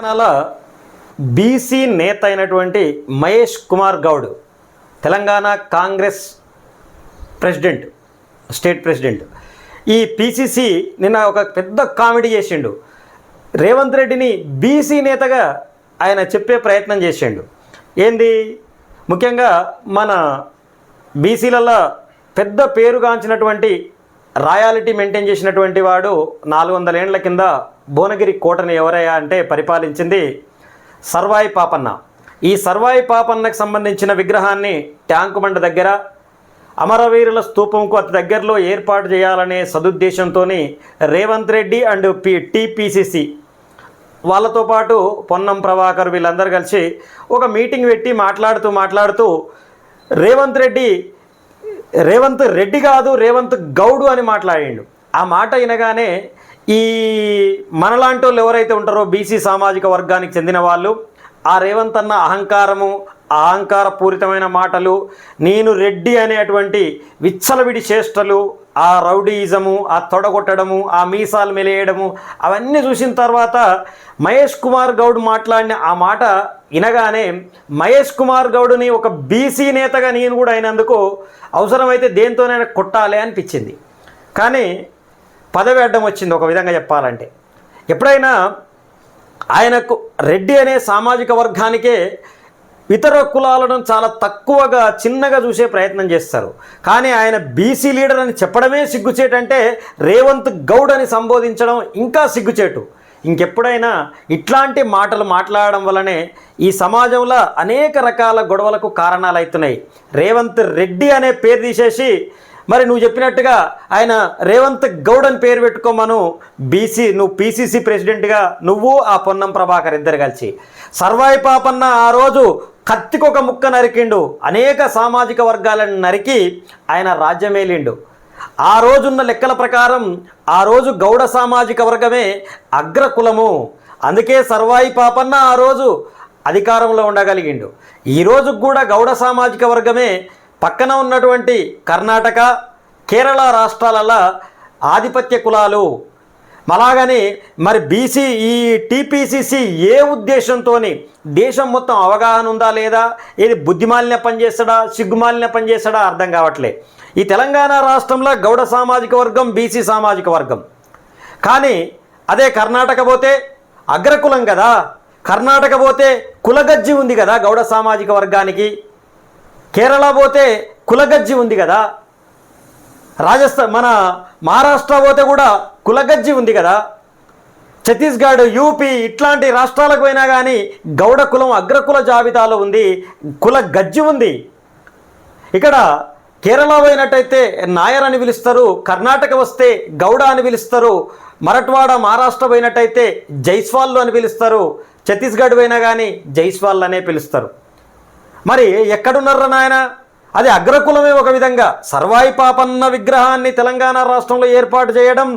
తెలంగాణలో బీసీ నేత అయినటువంటి Mahesh Kumar Goud Telangana Congress president state president. ఈ పిసిసి నిన్న ఒక పెద్ద కామెడీ చేసిండు. రేవంత్ రెడ్డిని బీసీ నేతగా ఆయన చెప్పే ప్రయత్నం చేసిండు. ఏంది? ముఖ్యంగా మన బీసీలలో పెద్ద పేరుగాంచినటువంటి రాయాలిటీ మెయింటైన్ చేసినటువంటి వాడు నాలుగు వందల ఏండ్ల కింద భువనగిరి కోటను ఎవరయ్యా అంటే పరిపాలించింది సర్వాయి పాపన్న. ఈ సర్వాయి పాపన్నకు సంబంధించిన విగ్రహాన్ని ట్యాంకు బండ దగ్గర అమరవీరుల స్తూపంకు అతి దగ్గరలో ఏర్పాటు చేయాలనే సదుద్దేశంతో Revanth Reddy and P TPCC వాళ్ళతో పాటు పొన్నం ప్రభాకర్ వీళ్ళందరూ కలిసి ఒక మీటింగ్ పెట్టి మాట్లాడుతూ మాట్లాడుతూ రేవంత్ రెడ్డి రేవంత్ రెడ్డి కాదు రేవంత్ గౌడు అని మాట్లాడిండు. ఆ మాట వినగానే ఈ మనలాంటి వాళ్ళు ఎవరైతే ఉంటారో బీసీ సామాజిక వర్గానికి చెందిన వాళ్ళు ఆ రేవంత్ అన్న అహంకారము ఆ అహంకార పూరితమైన మాటలు నేను రెడ్డి అనేటువంటి విచ్చలవిడి చేష్టలు ఆ రౌడీయిజము ఆ తొడగొట్టడము ఆ మీసాలు మెలేయడము అవన్నీ చూసిన తర్వాత మహేష్ కుమార్ గౌడ్ మాట్లాడిన ఆ మాట వినగానే మహేష్ కుమార్ గౌడ్ని ఒక బీసీ నేతగా నేను కూడా అయినందుకు అవసరమైతే దేంతోనైనా కొట్టాలి అనిపించింది. కానీ పదవి అడ్డం వచ్చింది ఒక విధంగా చెప్పాలంటే. ఎప్పుడైనా ఆయనకు రెడ్డి అనే సామాజిక వర్గానికే ఇతర కులాలను చాలా తక్కువగా చిన్నగా చూసే ప్రయత్నం చేస్తారు. కానీ ఆయన బీసీ లీడర్ అని చెప్పడమే సిగ్గుచేటంటే రేవంత్ గౌడ్ అని సంబోధించడం ఇంకా సిగ్గుచేటు. ఇంకెప్పుడైనా ఇట్లాంటి మాటలు మాట్లాడడం వలనే ఈ సమాజంలో అనేక రకాల గొడవలకు కారణాలు అవుతున్నాయి రేవంత్ రెడ్డి అనే పేరు తీసేసి మరి నువ్వు చెప్పినట్టుగా ఆయన రేవంత్ గౌడ్ అని పేరు పెట్టుకోమను బీసీ నువ్వు పీసీసీ ప్రెసిడెంట్గా నువ్వు ఆ పొన్నం ప్రభాకర్ ఇద్దరు కలిసి. సర్వాయి పాపన్న ఆ రోజు కత్తికొక ముక్క నరికిండు. అనేక సామాజిక వర్గాలను నరికి ఆయన రాజ్యమేలిండు. ఆ రోజున్న లెక్కల ప్రకారం ఆ రోజు గౌడ సామాజిక వర్గమే అగ్రకులము. అందుకే సర్వాయి పాపన్న ఆ రోజు అధికారంలో ఉండగలిగిండు. ఈరోజు కూడా గౌడ సామాజిక వర్గమే పక్కన ఉన్నటువంటి కర్ణాటక కేరళ రాష్ట్రాలలో ఆధిపత్య కులాలు. అలాగని మరి బీసీ ఈ టీపీసీసీ ఏ ఉద్దేశంతో దేశం మొత్తం అవగాహన ఉందా లేదా? ఇది బుద్ధిమాలిన పనిచేస్తాడా సిగ్గుమాలిన పనిచేస్తాడా అర్థం కావట్లే. ఈ తెలంగాణ రాష్ట్రంలో గౌడ సామాజిక వర్గం బీసీ సామాజిక వర్గం. కానీ అదే కర్ణాటక పోతే అగ్రకులం కదా. కర్ణాటక పోతే కులగజ్జి ఉంది కదా గౌడ సామాజిక వర్గానికి. కేరళ పోతే కులగజ్జి ఉంది కదా. రాజస్థాన్ మన మహారాష్ట్ర పోతే కూడా కులగజ్జి ఉంది కదా. ఛత్తీస్గఢ్ యూపీ ఇట్లాంటి రాష్ట్రాలకు పోయినా కానీ గౌడ కులం అగ్రకుల జాబితాలో ఉంది. కుల గజ్జి ఉంది. ఇక్కడ కేరళ పోయినట్టయితే నాయర్ అని పిలుస్తారు కర్ణాటక వస్తే గౌడ అని పిలుస్తారు మరట్వాడ మహారాష్ట్ర పోయినట్టయితే జైస్వాళ్ళు అని పిలుస్తారు ఛత్తీస్గఢ్ పోయినా కానీ జైస్వాల్ అనే పిలుస్తారు. మరి ఎక్కడున్నారా నాయన? అది అగ్రకులమే ఒక విధంగా. సర్వాయి పాపన్న విగ్రహాన్ని తెలంగాణ రాష్ట్రంలో ఏర్పాటు చేయడం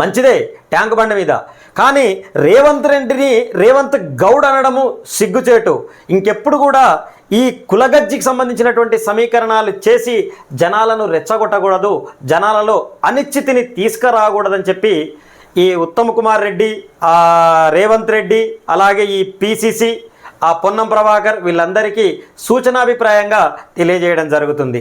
మంచిదే ట్యాంక్ బండ మీద. కానీ రేవంత్ రెడ్డిని రేవంత్ గౌడ్ అనడము సిగ్గుచేటు. ఇంకెప్పుడు కూడా ఈ కులగజ్జికి సంబంధించినటువంటి సమీకరణాలు చేసి జనాలను రెచ్చగొట్టకూడదు జనాలలో అనిశ్చితిని తీసుకురాకూడదని చెప్పి ఈ ఉత్తమ్ కుమార్ రెడ్డి రేవంత్ రెడ్డి అలాగే ఈ పిసిసి ఆ పొన్నం ప్రభాకర్ వీళ్ళందరికీ సూచనాభిప్రాయంగా తెలియజేయడం జరుగుతుంది.